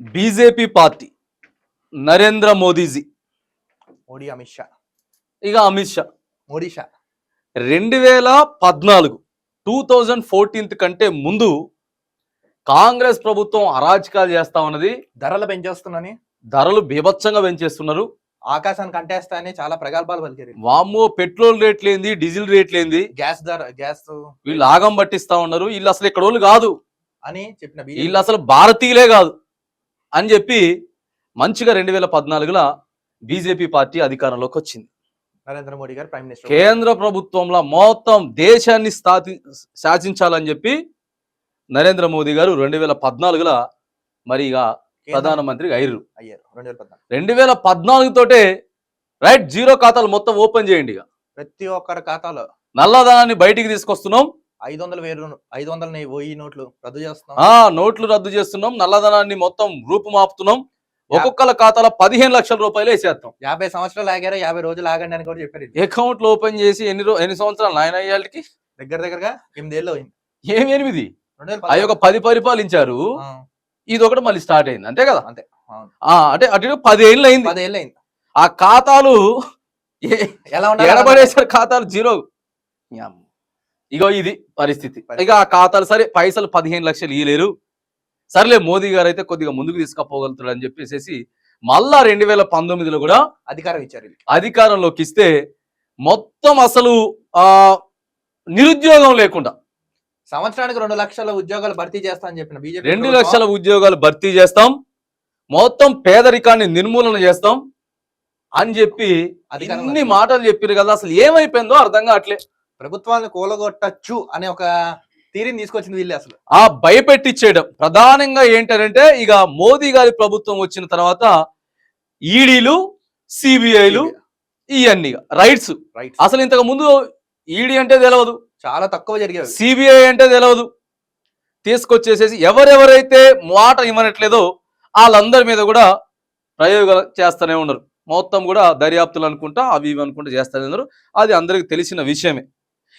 BJP party Narendra Modiji. Modi Amit Shah. ఇక అమిత్ షా. మోడీ షా. రెండు వేల పద్నాలుగు టూ థౌజండ్ ఫోర్టీన్త్ కంటే ముందు కాంగ్రెస్ ప్రభుత్వం అరాచకాలు చేస్తా ఉన్నది. ధరలు పెంచేస్తున్నాని. ధరలు బీభత్సంగా పెంచేస్తున్నారు. ఆకాశానికి కంటేస్తా అని చాలా ప్రగల్భాలు పలికారు. వామ్మో పెట్రోల్ రేట్లేంది డీజిల్ రేట్లేంది గ్యాస్ ధర గ్యాస్ వీళ్ళు ఆగం పట్టిస్తా ఉన్నారు. వీళ్ళు అసలు ఇక్కడ వాళ్ళు కాదు. అని చెప్పిన వీళ్ళు అసలు భారతీయులే కాదు. అని చెప్పి మంచిగా రెండు వేల పద్నాలుగులో బీజేపీ పార్టీ అధికారంలోకి వచ్చింది. నరేంద్ర మోడీ గారు ప్రైమ్ మినిస్టర్ కేంద్ర ప్రభుత్వంలో మొత్తం దేశాన్ని స్థాపి శాసించాలని చెప్పి నరేంద్ర మోదీ గారు రెండు వేల పద్నాలుగులో మరి ఇక ప్రధానమంత్రి అయ్యారు. అయ్యారు. రెండు వేల పద్నాలుగు. రెండు వేల పద్నాలుగు తోటే రైట్ జీరో ఖాతాలు మొత్తం ఓపెన్ చేయండి ఇక. ప్రతి ఒక్కరి ఖాతాలో. నల్లధనాన్ని బయటికి తీసుకొస్తున్నాం. ఐదు వందల వేలు ఐదు వందల వెయ్యి నోట్లు రద్దు చేస్తున్నాం. ఆ నోట్లు రద్దు చేస్తున్నాం. నల్లధనాన్ని మొత్తం రూపుమాపుతున్నాం. ఒక్కొక్కల ఖాతాలో పదిహేను లక్షల రూపాయలు వేసేస్తాం. యాభై సంవత్సరాలు ఆగారు యాభై రోజులు ఆగండి అని కూడా చెప్పారు. అకౌంట్లు ఓపెన్ చేసి ఎన్ని ఎన్ని సంవత్సరాలు నాయన అయ్యాళ్ళకి దగ్గర దగ్గరగా ఎనిమిదేళ్ళు అయింది. ఏమి ఎనిమిది? అవి ఒక. పది పరిపాలించారు. ఇది ఒకటి మళ్ళీ స్టార్ట్ అయింది. అంతే కదా? అంతే. అంటే అటు ఇటు పది ఏళ్ళు అయింది. పదేళ్ళు అయింది. ఆ ఖాతాలు ఎలా ఉండాలి? ఎడబడేసారు ఖాతాలు జీరో. ఇగో ఇది పరిస్థితి. ఇక ఆ ఖాతాలు సరే పైసలు పదిహేను లక్షలు ఇయ్యలేరు. సర్లే మోదీ గారు అయితే కొద్దిగా ముందుకు తీసుకుపోగలుగుతాడు అని చెప్పేసి మళ్ళా రెండు వేల పంతొమ్మిదిలో కూడా అధికారం ఇచ్చారు. అధికారంలోకి ఇస్తే మొత్తం అసలు ఆ నిరుద్యోగం లేకుండా. సంవత్సరానికి రెండు లక్షల ఉద్యోగాలు భర్తీ చేస్తా అని చెప్పిన బీజేపీ రెండు లక్షల ఉద్యోగాలు భర్తీ చేస్తాం. మొత్తం పేదరికాన్ని నిర్మూలన చేస్తాం. అని చెప్పి ఇన్ని మాటలు చెప్పారు కదా అసలు ఏమైపోయిందో అర్థం కావట్లే. ప్రభుత్వాన్ని కూలగొట్టచ్చు అనే ఒక తీరిని తీసుకొచ్చింది వీళ్ళే అసలు. ఆ భయపెట్టించేయడం ప్రధానంగా ఏంటంటే ఇక మోదీ గారి ప్రభుత్వం వచ్చిన తర్వాత ఈడీలు సిబిఐలు ఇవన్నీ రైట్స్. రైట్ అసలు ఇంతకు ముందు ఈడీ అంటే తెలియదు చాలా తక్కువ జరిగేవి. సిబిఐ అంటే తెలియదు తీసుకొచ్చేసేసి ఎవరెవరైతే మాట ఇవ్వనట్లేదో వాళ్ళందరి మీద కూడా ప్రయోగాలు చేస్తూనే ఉన్నారు. మొత్తం కూడా దర్యాప్తులు అనుకుంటా అవి ఇవి అనుకుంటా చేస్తూనే ఉన్నారు. అది అందరికి తెలిసిన విషయమే.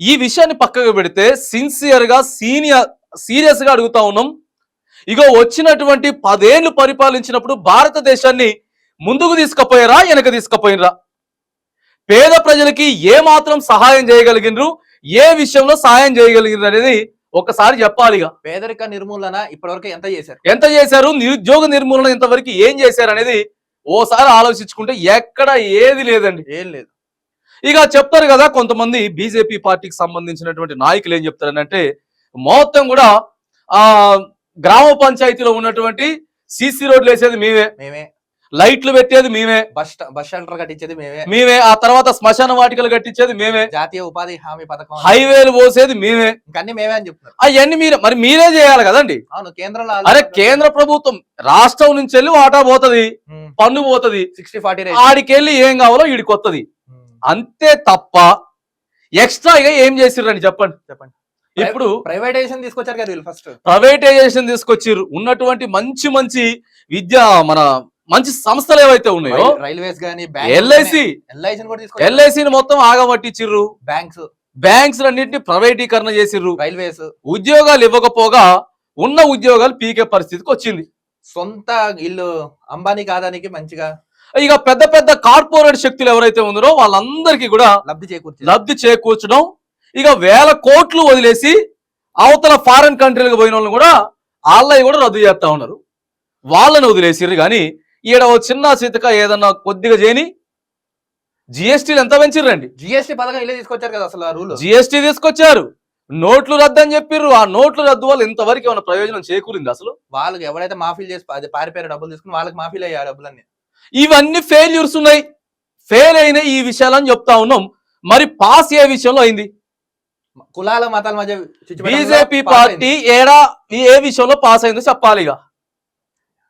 ఈ విషయాన్ని పక్కకు పెడితే సిన్సియర్గా సీనియర్ సీరియస్గా అడుగుతా ఉన్నాం. ఇగో వచ్చినటువంటి పదేళ్ళు పరిపాలించినప్పుడు భారతదేశాన్ని ముందుకు తీసుకుపోయారా వెనక తీసుకుపోయినరా? పేద ప్రజలకి ఏ మాత్రం సహాయం చేయగలిగినరు ఏ విషయంలో సహాయం చేయగలిగినరు అనేది ఒకసారి చెప్పాలి పేదరిక నిర్మూలన ఇప్పటివరకు ఎంత చేశారు? ఎంత చేశారు నిరుద్యోగ నిర్మూలన ఇంతవరకు ఏం చేశారు అనేది ఓసారి ఆలోచించుకుంటే ఎక్కడ ఏది లేదండి. ఏం లేదు. ఇక చెప్తారు కదా కొంతమంది బీజేపీ పార్టీకి సంబంధించినటువంటి నాయకులు ఏం చెప్తారనంటే మొత్తం కూడా ఆ గ్రామ పంచాయతీలో ఉన్నటువంటి సీసీ రోడ్లు వేసేది మేమే. మేమే. లైట్లు పెట్టేది మేమే. బస్ బస్ షెల్టర్ కట్టించేది మేమే. మేమే. ఆ తర్వాత శ్మశాన వాటికలు కట్టించేది మేమే. జాతీయ ఉపాధి హామీ పథకం హైవేలు పోసేది మేమే. ఇంకన్నీ మేమే అని చెప్తున్నారు. అవన్నీ మీరే మరి మీరే చేయాలి కదండి. అవును కేంద్రంలో అరే కేంద్ర ప్రభుత్వం రాష్ట్రం నుంచి వెళ్ళి వాటా పోతది. పన్ను పోతది. సిక్స్టీ ఫార్టీ ఆడికెళ్ళి ఏం కావాలో ఈడికి వత్తది అంతే తప్ప ఎక్స్ట్రాగా ఏం చేసిర్రని చెప్పండి? చెప్పండి. ఇప్పుడు ప్రైవేటైజేషన్ తీసుకొచ్చారు కదా ఫస్ట్ ప్రైవేటైజేషన్ తీసుకొచ్చిర్రు. ఉన్నటువంటి మంచి మంచి విద్య మన మంచి సంస్థలు ఏవైతే ఉన్నాయో రైల్వేస్ గానీ ఎల్ఐసి. తీసుకొచ్చారు. ఎల్ఐసిని మొత్తం ఆగబట్టించిర్రు బ్యాంక్స్. బ్యాంక్స్ అన్నింటినీ ప్రైవేటీకరణ చేసిర్రు. రైల్వేస్. ఉద్యోగాలు ఇవ్వకపోగా ఉన్న ఉద్యోగాలు పీకే పరిస్థితికి వచ్చింది. సొంత ఇల్లు అంబానీ కాదానికి మంచిగా? ఇక పెద్ద పెద్ద కార్పొరేట్ శక్తులు ఎవరైతే ఉన్నారో వాళ్ళందరికీ కూడా లబ్ధి చేకూర్చి లబ్ధి చేకూర్చడం. ఇక వేల కోట్లు వదిలేసి అవతల ఫారెన్ కంట్రీలకు పోయిన వాళ్ళని కూడా వాళ్ళవి కూడా రద్దు చేస్తా ఉన్నారు. వాళ్ళని వదిలేసిర్రు కానీ ఈడ ఓ చిన్న చితక ఏదన్నా కొద్దిగా చేయని జిఎస్టీలు ఎంత పెంచిర్రండి జిఎస్టీ పథకం ఇల్లే తీసుకొచ్చారు కదా అసలు రూల్. జిఎస్టీ తీసుకొచ్చారు. నోట్లు రద్దు అని చెప్పిర్రు. ఆ నోట్లు రద్దు వల్ల ఇంతవరకు ఏమైనా ప్రయోజనం చేకూరింది అసలు? వాళ్ళకి ఎవరైతే మాఫీలు చేసి పారిపోయారు డబ్బులు తీసుకుని వాళ్ళకి మాఫీలు అయ్యాయి ఆ డబ్బులన్నీ. ఇవన్నీ ఫెయిల్యూర్స్ ఉన్నాయి. ఫెయిల్ అయిన ఈ విషయాలని చెప్తా ఉన్నాం. మరి పాస్ ఏ విషయంలో అయింది? కులాల మతాల మధ్య బీజేపీ పార్టీ ఏడా ఈ ఏ విషయంలో పాస్ అయిందో చెప్పాలి ఇక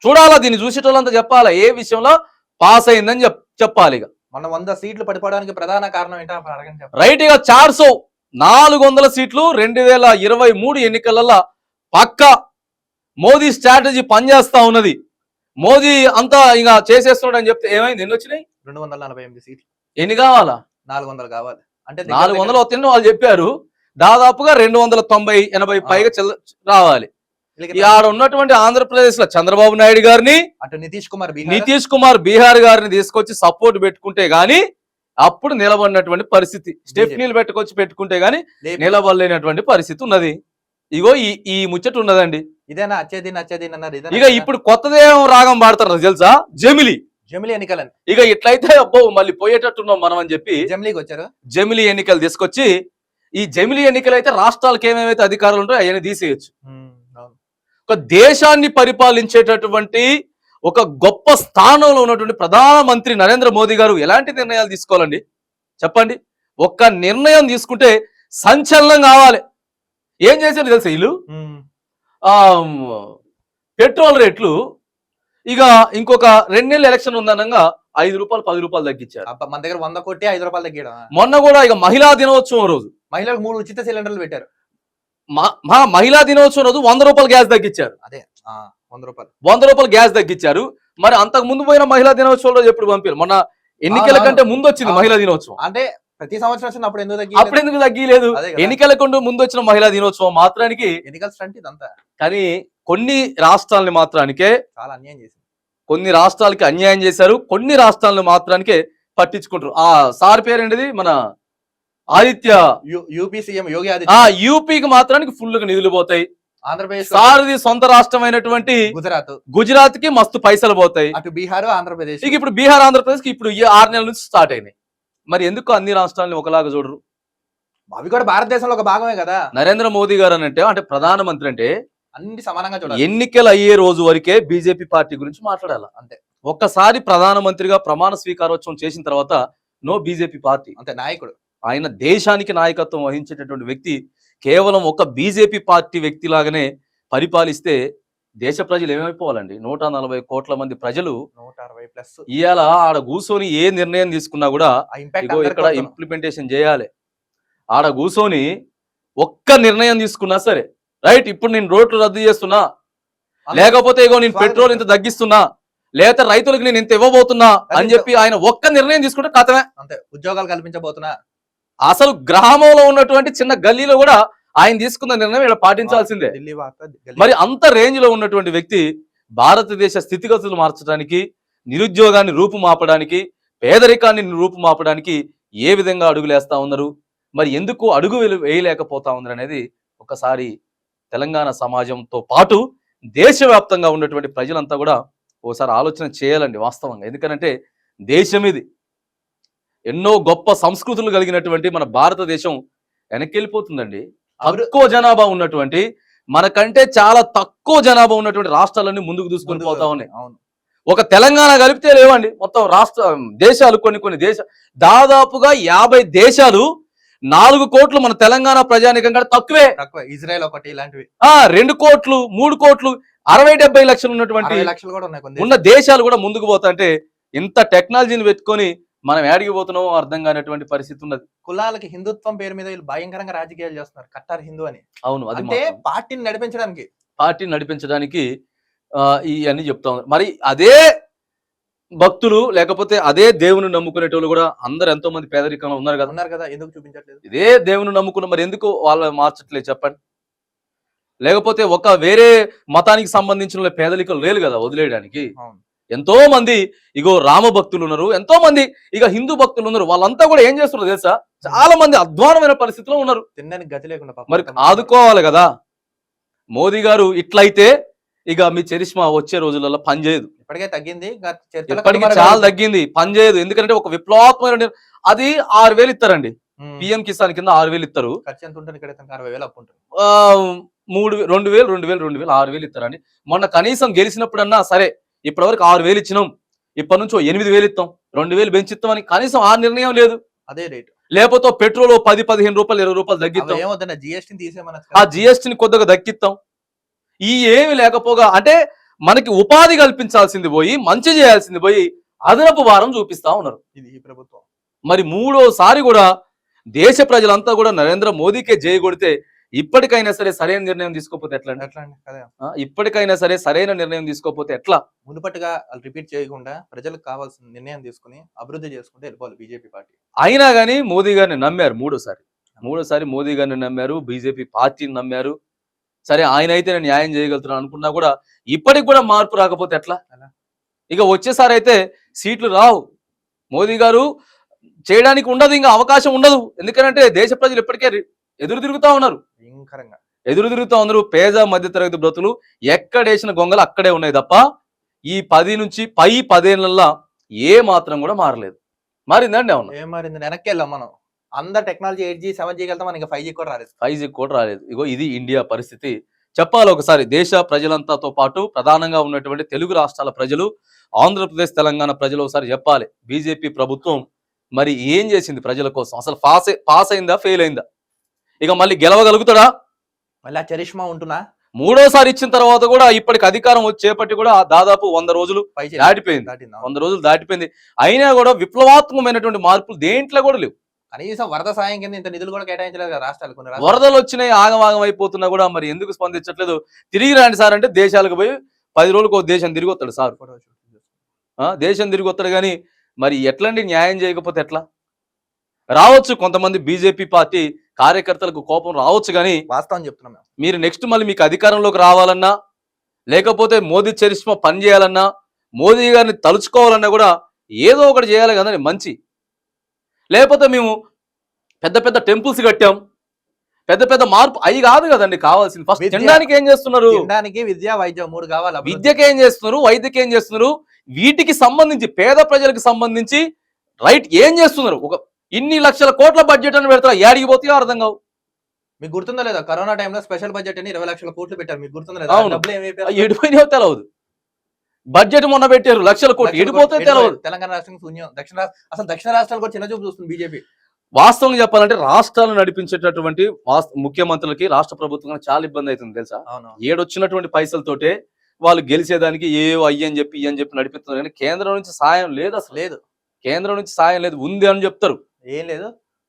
చూడాలా దీన్ని చూసేటోళ్ళంతా చెప్పాలా? ఏ విషయంలో పాస్ అయిందని చెప్ చెప్పాలి ఇక మన వంద సీట్లు పడిపోవడానికి ప్రధాన కారణం ఏంటో రైట్ ఇక చార్సో నాలుగు వందల సీట్లు రెండు వేల ఇరవై మూడు ఎన్నికలలో పక్క మోదీ స్ట్రాటజీ పనిచేస్తా ఉన్నది. మోదీ అంతా ఇక చేసేస్తున్నాడు అని చెప్తే ఏమైంది? ఎన్ని వచ్చినాయి? రెండు వందల నలభై ఎనిమిది సీట్లు. ఎన్ని కావాలా? నాలుగు వందలు కావాలి. అంటే నాలుగు వందలు వస్తాయని వాళ్ళు చెప్పారు. దాదాపుగా రెండు వందల తొంభై ఎనభై పైగా రావాలి. ఆడ ఉన్నటువంటి ఆంధ్రప్రదేశ్లో చంద్రబాబు నాయుడు గారిని అటు నితీష్ కుమార్ బీహార్? నితీష్ కుమార్ బీహార్ గారిని తీసుకొచ్చి సపోర్ట్ పెట్టుకుంటే గాని అప్పుడు నిలబడినటువంటి పరిస్థితి. స్టెఫ్నీలు పెట్టుకొచ్చి పెట్టుకుంటే గాని నిలబడలేనటువంటి పరిస్థితి ఉన్నది. ఇగో ఈ ఈ ముచ్చట ఉన్నదండి. ఇదేనా? అచ్చేది నచ్చేది అన్నారు. ఇక ఇప్పుడు కొత్తదేం రాగం పాడతారు తెలుసా? జమిలి. జమిలీ ఎన్నికలని. ఇక ఇట్లయితే అబ్బో మళ్ళీ పోయేటట్టున్నాం మనం అని చెప్పి జమిలీకి వచ్చారు. జమిలి ఎన్నికలు తీసుకొచ్చి ఈ జమిలి ఎన్నికలు అయితే రాష్ట్రాలకు ఏమేమైతే అధికారులు ఉంటాయో అవన్నీ తీసేయచ్చు. ఒక దేశాన్ని పరిపాలించేటటువంటి ఒక గొప్ప స్థానంలో ఉన్నటువంటి ప్రధానమంత్రి నరేంద్ర మోదీ గారు ఎలాంటి నిర్ణయాలు తీసుకోవాలండి? చెప్పండి. ఒక్క నిర్ణయం తీసుకుంటే సంచలనం కావాలి. ఏం చేశారు తెలుసా వీళ్ళు? పెట్రోల్ రేట్లు ఇక ఇంకొక రెండు నెలలు ఎలక్షన్ ఉందనగా ఐదు రూపాయలు పది రూపాయలు తగ్గించారు. మన దగ్గర వంద కోటి ఐదు రూపాయలు తగ్గడం మొన్న కూడా ఇక మహిళా దినోత్సవం రోజు. మహిళలకు మూడు ఉచిత సిలిండర్లు పెట్టారు. మ- మహిళా దినోత్సవం రోజు వంద రూపాయలు గ్యాస్ తగ్గించారు. అదే వంద రూపాయలు. వంద రూపాయలు గ్యాస్ తగ్గించారు. మరి అంతకు ముందు పోయిన మహిళా దినోత్సవం రోజు ఎప్పుడు పంపారు? మొన్న ఎన్నికల. కంటే ముందు వచ్చింది. మహిళా దినోత్సవం. అంటే ప్రతి సంవత్సరం వచ్చినప్పుడు ఎందుకు అప్పుడు తగ్గి ఎందుకు తగ్గిలేదు అదే కదా. ఎన్నికల కంటే ముందు వచ్చిన మహిళా దినోత్సవం మాత్రానికి ఎన్నికల స్టంట్ ఇదంతా. కానీ కొన్ని రాష్ట్రాలని మాత్రానికే చాలా అన్యాయం చేసింది. కొన్ని రాష్ట్రాలకి అన్యాయం చేశారు కొన్ని రాష్ట్రాలను మాత్రానికే పట్టించుకుంటారు. ఆ సార్ పేరేంటిది? మన ఆదిత్య యూపీ సీఎం యోగి ఆ ఆదిత్య యూపీకి మాత్రానికి ఫుల్గా నిధులు పోతాయి. ఆంధ్రప్రదేశ్ సారది సొంత రాష్ట్రమైనటువంటి గుజరాత్. గుజరాత్కి మస్తు పైసలు పోతాయి. అటు బీహార్ ఆంధ్రప్రదేశ్. ఇక ఇప్పుడు బీహార్ ఆంధ్రప్రదేశ్కి ఇప్పుడు ఈ ఆరు నెలల నుంచి స్టార్ట్ అయినాయి. మరి ఎందుకు అన్ని రాష్ట్రాలని ఒకలాగా చూడరు? అవి కూడా భారతదేశంలో ఒక భాగమే కదా. నరేంద్ర మోదీ గారు అని అంటే అంటే ప్రధానమంత్రి అంటే అన్ని సమానంగా చూడాలి. ఎన్నికలు అయ్యే రోజు వరకే బీజేపీ పార్టీ గురించి మాట్లాడాలి. అంతే. ఒక్కసారి ప్రధానమంత్రిగా ప్రమాణ స్వీకారోత్సవం చేసిన తర్వాత నో బీజేపీ పార్టీ. అంతే నాయకుడు. ఆయన దేశానికి నాయకత్వం వహించేటటువంటి వ్యక్తి కేవలం ఒక బీజేపీ పార్టీ వ్యక్తి లాగానే పరిపాలిస్తే దేశ ప్రజలు ఏమైపోవాలండి? నూట నలభై కోట్ల మంది ప్రజలు నూట అరవై ప్లస్. ఇవాళ ఆడ కూర్చొని ఏ నిర్ణయం తీసుకున్నా కూడా ఇక్కడ ఇంప్లిమెంటేషన్ చేయాలి. ఆడ కూర్చొని ఒక్క నిర్ణయం తీసుకున్నా సరే రైట్? ఇప్పుడు నేను రోడ్లు రద్దు చేస్తున్నా లేకపోతే ఇగో నేను. పెట్రోల్ ఇంత తగ్గిస్తున్నా లేకపోతే రైతులకు నేను ఇంత ఇవ్వబోతున్నా అని చెప్పి ఆయన ఒక్క నిర్ణయం తీసుకుంటే కథమే అంతే. ఉద్యోగాలు కల్పించబోతున్నా. అసలు గ్రామంలో ఉన్నటువంటి చిన్న గల్లీలో కూడా ఆయన తీసుకున్న నిర్ణయం ఇక్కడ పాటించాల్సిందే. మరి అంత రేంజ్లో ఉన్నటువంటి వ్యక్తి భారతదేశ స్థితిగతులు మార్చడానికి నిరుద్యోగాన్ని రూపుమాపడానికి పేదరికాన్ని రూపుమాపడానికి ఏ విధంగా అడుగులేస్తా ఉన్నారు? మరి ఎందుకు అడుగు వేయలేకపోతా ఉన్నారు అనేది ఒకసారి తెలంగాణ సమాజంతో పాటు దేశవ్యాప్తంగా ఉన్నటువంటి ప్రజలంతా కూడా ఓసారి ఆలోచన చేయాలండి వాస్తవంగా. ఎందుకంటే దేశం ఇది ఎన్నో గొప్ప సంస్కృతులు కలిగినటువంటి మన భారతదేశం వెనక్కి వెళ్ళిపోతుందండి. తక్కువ జనాభా ఉన్నటువంటి మనకంటే చాలా తక్కువ జనాభా ఉన్నటువంటి రాష్ట్రాలన్నీ ముందుకు దూసుకొని పోతా ఉన్నాయి. అవును. ఒక తెలంగాణ కలిపితే లేవండి మొత్తం రాష్ట్ర దేశాలు కొన్ని కొన్ని దేశ దాదాపుగా యాభై దేశాలు నాలుగు కోట్లు మన తెలంగాణ ప్రజానికం కంటే తక్కువే. తక్కువ. ఇజ్రాయెల్ ఒకటి ఇలాంటివి. ఆ రెండు కోట్లు మూడు కోట్లు అరవై డెబ్బై లక్షలు ఉన్నటువంటి లక్షలు కూడా ఉన్నాయి ఉన్న దేశాలు కూడా ముందుకు పోతా అంటే ఇంత టెక్నాలజీని పెట్టుకొని మనం ఏడికి పోతున్నామో అర్థం కానటువంటి పరిస్థితి ఉన్నది. కులాలకి హిందుత్వం పేరు మీద వీళ్ళు భయంకరంగా రాజకీయాలు చేస్తున్నారు. కట్టారు హిందూ అని. అవును అది అంటే. పార్టీని నడిపించడానికి. పార్టీని నడిపించడానికి ఆ, ఇవన్నీ చెప్తా ఉన్నారు. మరి అదే భక్తులు లేకపోతే అదే దేవుని నమ్ముకునేటోళ్ళు కూడా అందరు ఎంతో మంది పేదరికంలో ఉన్నారు కదా. ఉన్నారు కదా ఎందుకు చూపించట్లేదు? ఇదే దేవుని నమ్ముకున్న మరి ఎందుకు వాళ్ళు మార్చట్లేదు చెప్పండి. లేకపోతే ఒక వేరే మతానికి సంబంధించిన పేదరికం లేదు కదా వదిలేయడానికి. అవును. ఎంతో మంది ఇగో రామ భక్తులు ఉన్నారు ఎంతో మంది ఇక హిందూ భక్తులు ఉన్నారు వాళ్ళంతా కూడా ఏం చేస్తున్నారు తెలుసా? చాలా మంది అధ్వానమైన పరిస్థితిలో ఉన్నారు. తినడానికి గతి లేకుండా. మరి ఆదుకోవాలి కదా? మోదీ గారు ఇట్లయితే ఇక మీ చరిష్మా వచ్చే రోజులలో పనిచేయదు. ఇప్పటికే తగ్గింది ఇప్పటికీ చాలా. తగ్గింది పనిచేయదు. ఎందుకంటే ఒక విప్లవాత్మకమైన అది ఆరు వేలు ఇస్తారండి. పిఎం కిసాన్ కింద ఆరు వేలు ఇస్తారు. మూడు రెండు వేలు రెండు వేలు రెండు వేలు ఆరు వేలు ఇస్తారండి. మొన్న కనీసం గెలిచినప్పుడన్నా సరే ఇప్పటివరకు ఆరు వేలు ఇచ్చినాం. ఇప్పటి నుంచి ఎనిమిది వేలు ఇస్తాం రెండు వేలు పెంచిస్తామని కనీసం ఆ నిర్ణయం లేదు. అదే రేట్. లేకపోతే పెట్రోల్ పది పదిహేను రూపాయలు ఇరవై రూపాయలు తగ్గిస్తాం ఏమవుతుంది జిఎస్టీ తీసేమనొచ్చు ఆ. జిఎస్టిని కొద్దిగా దక్కిస్తాం ఈ ఏమి లేకపోగా అంటే మనకి ఉపాధి కల్పించాల్సింది పోయి మంచి చేయాల్సింది పోయి అదనపు భారం చూపిస్తా ఉన్నారు. ఇది ఈ ప్రభుత్వం. మరి మూడోసారి కూడా దేశ ప్రజలంతా కూడా నరేంద్ర మోదీకే జయ కొడితే ఇప్పటికైనా సరే సరైన నిర్ణయం తీసుకోకపోతే ఎట్లా ఇప్పటికైనా సరే సరైన నిర్ణయం తీసుకోకపోతే ఎట్లా? మునుపటిగా రిపీట్ చేయకుండా ప్రజలకు కావాల్సిన నిర్ణయం తీసుకుని అభివృద్ధి చేసుకుంటే వెళ్ళిపోవాలి బీజేపీ పార్టీ. అయినా కానీ మోదీ గారిని నమ్మారు మూడోసారి. మూడోసారి మోదీ గారిని నమ్మారు బీజేపీ పార్టీని నమ్మారు. సరే ఆయన అయితే నేను న్యాయం చేయగలుగుతున్నాను అనుకున్నా కూడా ఇప్పటికి కూడా మార్పు రాకపోతే ఎట్లా? ఇక వచ్చేసారి అయితే సీట్లు రావు. మోదీ గారు చేయడానికి ఉండదు ఇంకా అవకాశం ఉండదు. ఎందుకంటే దేశ ప్రజలు ఇప్పటికే ఎదురు తిరుగుతా ఉన్నారు. భయంకరంగా. ఎదురు తిరుగుతా ఉన్నారు పేద మధ్యతరగతి బ్రతులు. ఎక్కడేసిన గొంగలు అక్కడే ఉన్నాయి తప్ప ఈ పది నుంచి పై పదేళ్ళలో ఏ మాత్రం కూడా మారలేదు. మారిందండి అవును ఏం మారింది? వెనక్కి వెళ్ళాం మనం. అందరు టెక్నాలజీ ఎయిట్ జీ సెవెన్ జీకి వెళ్తాం మనకి ఫైవ్ జీ కూడా రాలేదు. ఫైవ్ జీ కూడా రాలేదు. ఇగో ఇది ఇండియా పరిస్థితి. చెప్పాలి ఒకసారి దేశ ప్రజలంతాతో పాటు ప్రధానంగా ఉన్నటువంటి తెలుగు రాష్ట్రాల ప్రజలు ఆంధ్రప్రదేశ్ తెలంగాణ ప్రజలు ఒకసారి చెప్పాలి. బీజేపీ ప్రభుత్వం మరి ఏం చేసింది ప్రజల కోసం? అసలు పాస్ పాస్ అయిందా ఫెయిల్ అయిందా ఇక మళ్ళీ గెలవగలుగుతాడా? మళ్ళీ ఆ చరిష్మా ఉంటున్నా మూడోసారి ఇచ్చిన తర్వాత కూడా ఇప్పటికి అధికారం వచ్చి చేపట్టి కూడా దాదాపు వంద రోజులు దాటిపోయింది. వంద రోజులు దాటిపోయింది. అయినా కూడా విప్లవాత్మకమైనటువంటి మార్పులు దేంట్లో కూడా లేవు. కనీసం వరద సాయం కింద ఇంత నిధులు కూడా కేటాయించలేదు కదా రాష్ట్రాలు కొన్ని. వరదలు వచ్చినాయి ఆగమాగం అయిపోతున్నా కూడా మరి ఎందుకు స్పందించట్లేదు? తిరిగి రాండి సార్ అంటే దేశాలకు పోయి పది రోజులకు ఒక దేశం తిరిగి వస్తాడు సార్. దేశం తిరిగి వస్తాడు కానీ మరి ఎట్లండి న్యాయం చేయకపోతే ఎట్లా? రావచ్చు కొంతమంది బీజేపీ పార్టీ కార్యకర్తలకు కోపం రావచ్చు కానీ వాస్తవం చెప్తున్నాం మీరు నెక్స్ట్ మళ్ళీ మీకు అధికారంలోకి రావాలన్నా లేకపోతే మోదీ చరిష్మా పని చేయాలన్నా మోదీ గారిని తలుచుకోవాలన్నా కూడా ఏదో ఒకటి చేయాలి కదండి మంచి. లేకపోతే మేము పెద్ద పెద్ద టెంపుల్స్ కట్టాం పెద్ద పెద్ద మార్పు అవి కాదు కదండి కావాల్సింది. ఫస్ట్ విద్య- తినడానికి ఏం చేస్తున్నారు? తినడానికి విద్య వైద్యం మూడు కావాలి. విద్యకి ఏం చేస్తున్నారు? వైద్యకి ఏం చేస్తున్నారు? వీటికి సంబంధించి పేద ప్రజలకు సంబంధించి రైట్ ఏం చేస్తున్నారు? ఒక ఇన్ని లక్షల కోట్ల బడ్జెట్ అని పెడతారా? ఏడికి పోతాయో అర్థం కావు. మీకు గుర్తుందో లేదా? కరోనా టైంలో స్పెషల్ బడ్జెట్ అని ఇరవై లక్షల కోట్లు పెట్టారు. మీకు గుర్తుందో లేదా? ఎడిపోయినాయో తెలవదు. బడ్జెట్ మొన్న పెట్టారు లక్షల కోట్లు. ఎడిపోతే తెలవదు. తెలంగాణ రాష్ట్రం శూన్యం. దక్షిణ రాష్ట్ర- అసలు దక్షిణ రాష్ట్రాలు కూడా చిన్న చూపు చూస్తుంది బీజేపీ. వాస్తవంగా చెప్పాలంటే రాష్ట్రాలను నడిపించేటటువంటి ముఖ్యమంత్రులకి రాష్ట్ర ప్రభుత్వం చాలా ఇబ్బంది అవుతుంది తెలుసా? ఏడొచ్చినటువంటి పైసలతోటే వాళ్ళు గెలిచేదానికి ఏ అయ్యి అని చెప్పి అని చెప్పి నడిపిస్తున్నారు. కానీ కేంద్రం నుంచి సాయం లేదు అసలు. లేదు. కేంద్రం నుంచి సాయం లేదు. ఉంది అని చెప్తారు. ఏం లేదు.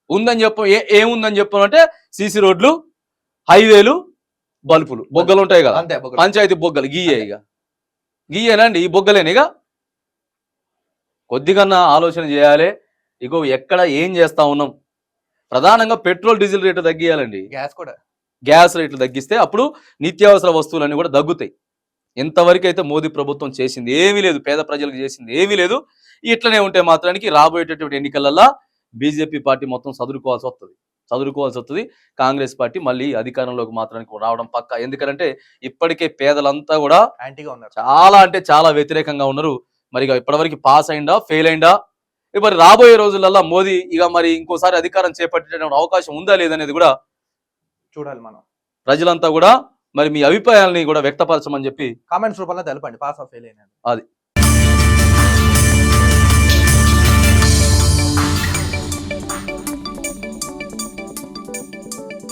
ఉందని చెప్ప ఏ ఏముందని చెప్పను అంటే సీసీ రోడ్లు హైవేలు బల్బులు బొగ్గలు ఉంటాయి కదా. అంతే. పంచాయతీ బొగ్గలు గీయే ఇక గీయేనండి ఈ బొగ్గలేని ఇక కొద్దిగన్నా ఆలోచన చేయాలి. ఇగో ఎక్కడ ఏం చేస్తా ఉన్నాం. ప్రధానంగా పెట్రోల్ డీజిల్ రేటు తగ్గియాలండి. గ్యాస్ కూడా. గ్యాస్ రేట్లు తగ్గిస్తే అప్పుడు నిత్యావసర వస్తువులన్నీ కూడా తగ్గుతాయి. ఇంతవరకు అయితే మోదీ ప్రభుత్వం చేసింది ఏమీ లేదు పేద ప్రజలకు చేసింది ఏమీ లేదు ఇట్లనే ఉంటే మాత్రానికి రాబోయేటటువంటి ఎన్నికలల్లో బీజేపీ పార్టీ మొత్తం చదువుకోవాల్సి వస్తుంది. చదువుకోవాల్సి వస్తుంది. కాంగ్రెస్ పార్టీ మళ్ళీ అధికారంలోకి మాత్రానికి రావడం పక్క. ఎందుకంటే ఇప్పటికే పేదలంతా కూడా యాంటీగా ఉన్నారు. చాలా అంటే చాలా వ్యతిరేకంగా ఉన్నారు. మరి ఇప్పటివరకు పాస్ అయిందా ఫెయిల్ అయిందా? మరి రాబోయే రోజులల్లో మోదీ ఇక మరి ఇంకోసారి అధికారం చేపట్టేటువంటి అవకాశం ఉందా లేదనేది కూడా చూడాలి మనం. ప్రజలంతా కూడా మరి మీ అభిప్రాయాలని కూడా వ్యక్తపరచమని చెప్పి కామెంట్స్ రూపంలో తెలపండి. పాస్ ఆఫ్ ఫెయిల్ అయినా అది.